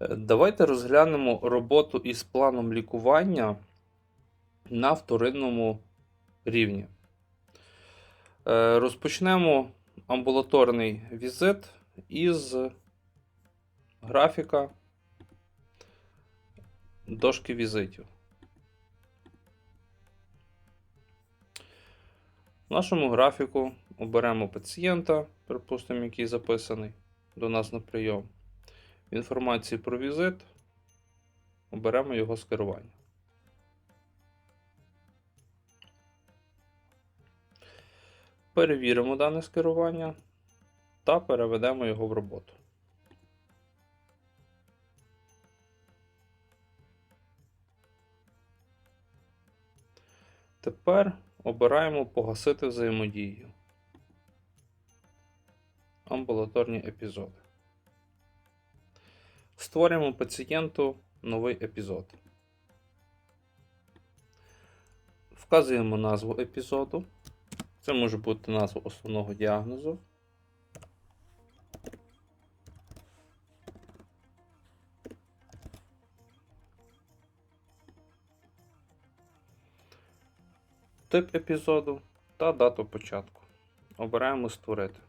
Е, Давайте розглянемо роботу із планом лікування на вторинному рівні. Е, Розпочнемо амбулаторний візит із графіка дошки візитів. В нашому графіку оберемо пацієнта, припустимо, який записаний до нас на прийом. Інформації про візит оберемо його скерування. Перевіримо дане скерування та переведемо його в роботу. Тепер обираємо погасити взаємодію. Амбулаторні епізоди. Створюємо пацієнту новий епізод. Вказуємо назву епізоду. Це може бути назва основного діагнозу. Тип епізоду та дату початку. Обираємо Створити.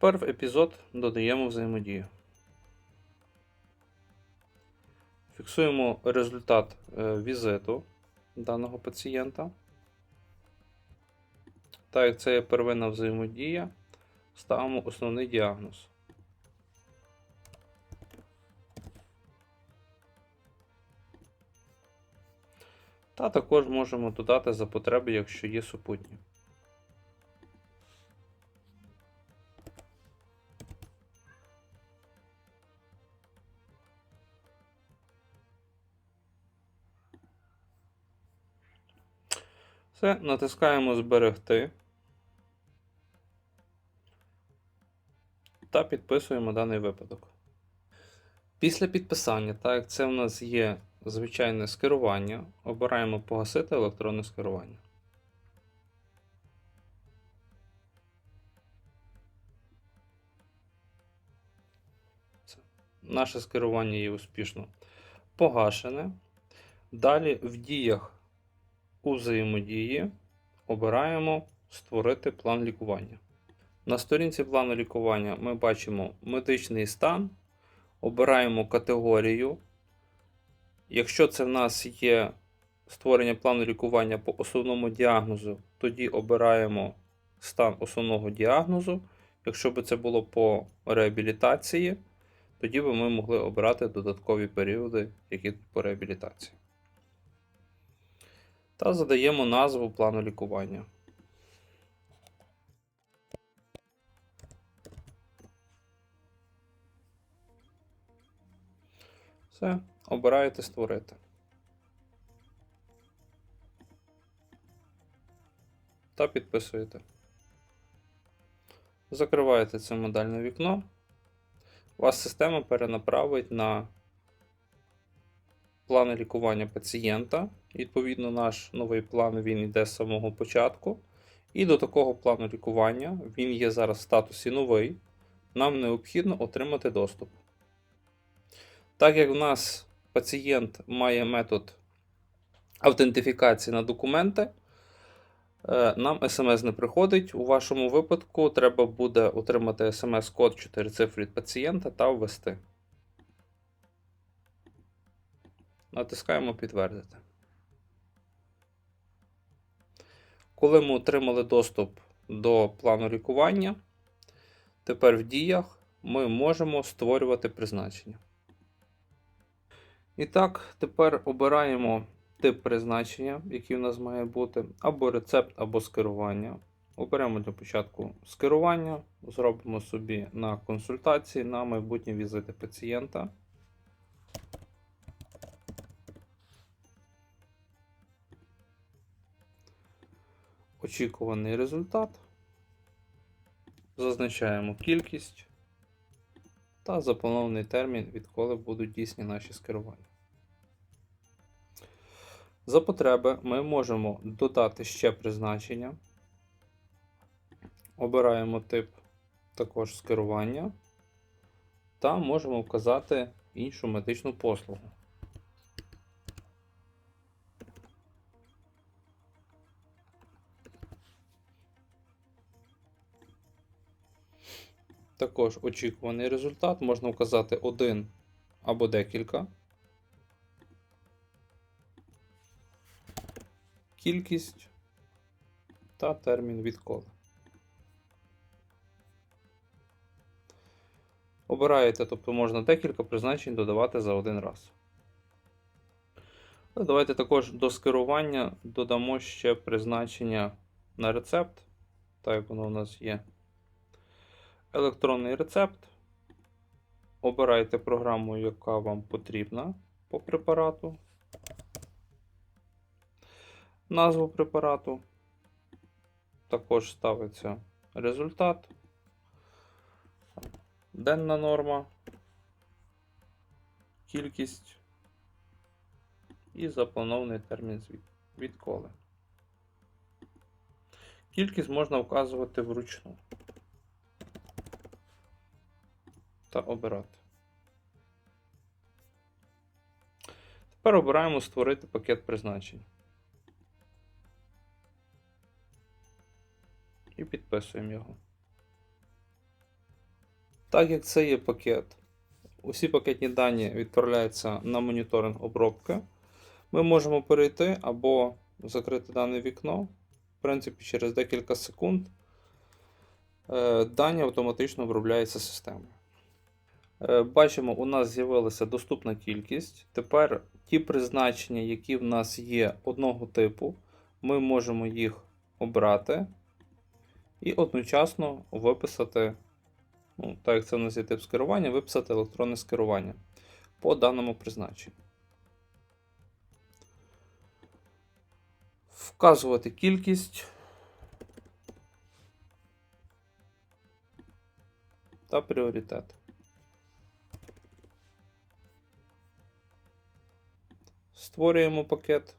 Тепер в епізод додаємо взаємодію. Фіксуємо результат е, візиту даного пацієнта. Так як це є первинна взаємодія, ставимо основний діагноз. Та також можемо додати за потреби, якщо є супутні. Все, натискаємо Зберегти та підписуємо даний випадок. Після підписання, так як це в нас є звичайне скерування, обираємо погасити електронне скерування. Наше скерування є успішно погашене. Далі в діях у взаємодії обираємо Створити план лікування. На сторінці плану лікування ми бачимо медичний стан, обираємо категорію. Якщо це в нас є створення плану лікування по основному діагнозу, тоді обираємо стан основного діагнозу. Якщо б це було по реабілітації, тоді б ми могли обирати додаткові періоди, які по реабілітації. Та задаємо назву плану лікування. Все, обираєте створити. Та підписуєте. Закриваєте це модальне вікно. Вас система перенаправить на плани лікування пацієнта. Відповідно, наш новий план він йде з самого початку. І до такого плану лікування він є зараз в статусі новий. Нам необхідно отримати доступ. Так як в нас пацієнт має метод автентифікації на документи, е, нам смс не приходить. У вашому випадку треба буде отримати смс-код 4 цифри від пацієнта та ввести. Натискаємо підтвердити. Коли ми отримали доступ до плану лікування, тепер в діях ми можемо створювати призначення. І так, тепер обираємо тип призначення, який у нас має бути, або рецепт, або скерування. Оберемо для початку скерування, зробимо собі на консультації на майбутні візити пацієнта. Очікуваний результат. Зазначаємо кількість та запланований термін, відколи будуть дійсні наші скерування. За потреби ми можемо додати ще призначення. Обираємо тип також скерування та можемо вказати іншу медичну послугу. Також очікуваний результат можна вказати один або декілька. Кількість та термін відколи. Обираєте, тобто можна декілька призначень додавати за один раз. Давайте також до скерування додамо ще призначення на рецепт, так як воно у нас є. Електронний рецепт. Обирайте програму, яка вам потрібна по препарату. Назву препарату. Також ставиться результат. Денна норма, кількість і запланований термін відколи. Кількість можна вказувати вручну та обирати. Тепер обираємо створити пакет призначень. І підписуємо його. Так як це є пакет, усі пакетні дані відправляються на моніторинг обробки. Ми можемо перейти або закрити дане вікно. В принципі, через декілька секунд е, дані автоматично обробляються системою. Е, Бачимо, у нас з'явилася доступна кількість. Тепер ті призначення, які в нас є одного типу, ми можемо їх обрати і одночасно виписати, ну, так як це у нас є тип скерування, виписати електронне скерування по даному призначенню. Вказувати кількість та пріоритет. Створюємо пакет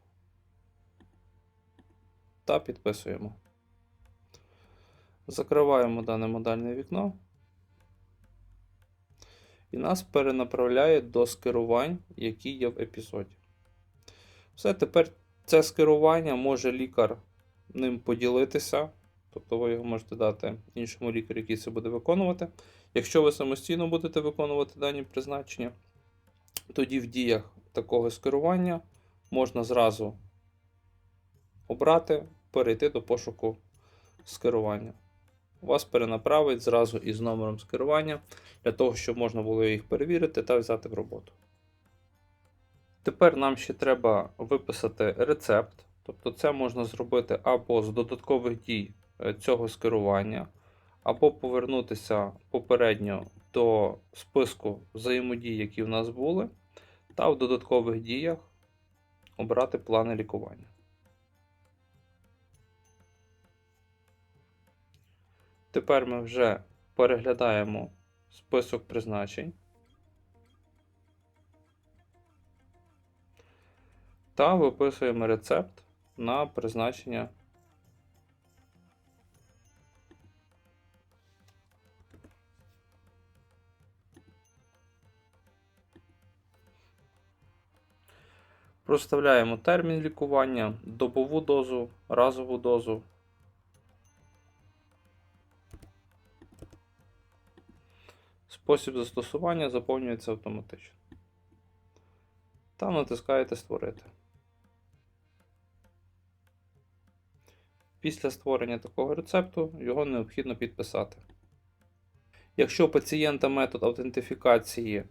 та підписуємо. Закриваємо дане модальне вікно. І нас перенаправляє до скерувань, які є в епізоді. Все, тепер це скерування може лікар ним поділитися. Тобто ви його можете дати іншому лікарю, який це буде виконувати. Якщо ви самостійно будете виконувати дані призначення, тоді в діях такого скерування можна зразу обрати, перейти до пошуку скерування. Вас перенаправить зразу із номером скерування для того, щоб можна було їх перевірити та взяти в роботу. Тепер нам ще треба виписати рецепт. Тобто це можна зробити або з додаткових дій е, цього скерування, або повернутися попередньо до списку взаємодій, які в нас були, та в додаткових діях обрати плани лікування. Тепер ми вже переглядаємо список призначень та виписуємо рецепт на призначення. Проставляємо термін лікування, добову дозу, разову дозу. Спосіб застосування заповнюється автоматично. Та натискаєте Створити. Після створення такого рецепту його необхідно підписати. Якщо у пацієнта метод аутентифікації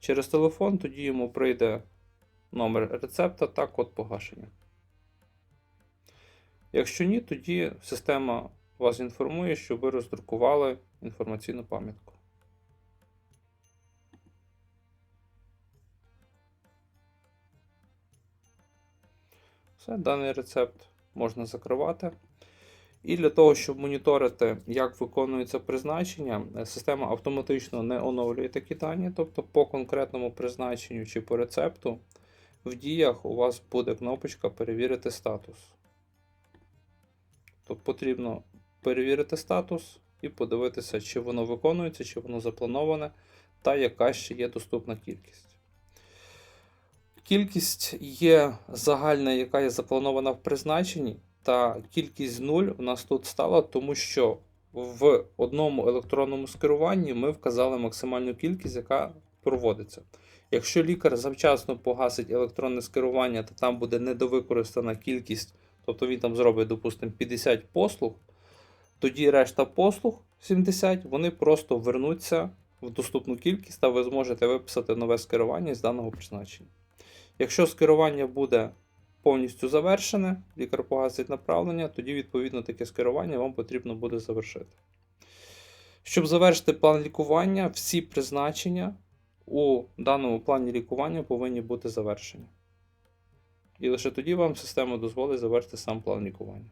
через телефон, тоді йому прийде номер рецепта та код погашення. Якщо ні, тоді система вас інформує, що ви роздрукували інформаційну пам'ятку. Все, даний рецепт можна закривати. І для того, щоб моніторити, як виконується призначення, система автоматично не оновлює такі дані, тобто по конкретному призначенню чи по рецепту в діях у вас буде кнопочка Перевірити статус. Тобто потрібно перевірити статус і подивитися, чи воно виконується, чи воно заплановане, та яка ще є доступна кількість. Кількість є загальна, яка є запланована в призначенні, та кількість 0 у нас тут стала, тому що в одному електронному скеруванні ми вказали максимальну кількість, яка проводиться. Якщо лікар завчасно погасить електронне скерування, то там буде недовикористана кількість, тобто він там зробить, допустимо, 50 послуг, тоді решта послуг 70, вони просто вернуться в доступну кількість, та ви зможете виписати нове скерування з даного призначення. Якщо скерування буде повністю завершене, лікар погасить направлення, тоді відповідно таке скерування вам потрібно буде завершити. Щоб завершити план лікування, всі призначення у даному плані лікування повинні бути завершені. І лише тоді вам система дозволить завершити сам план лікування.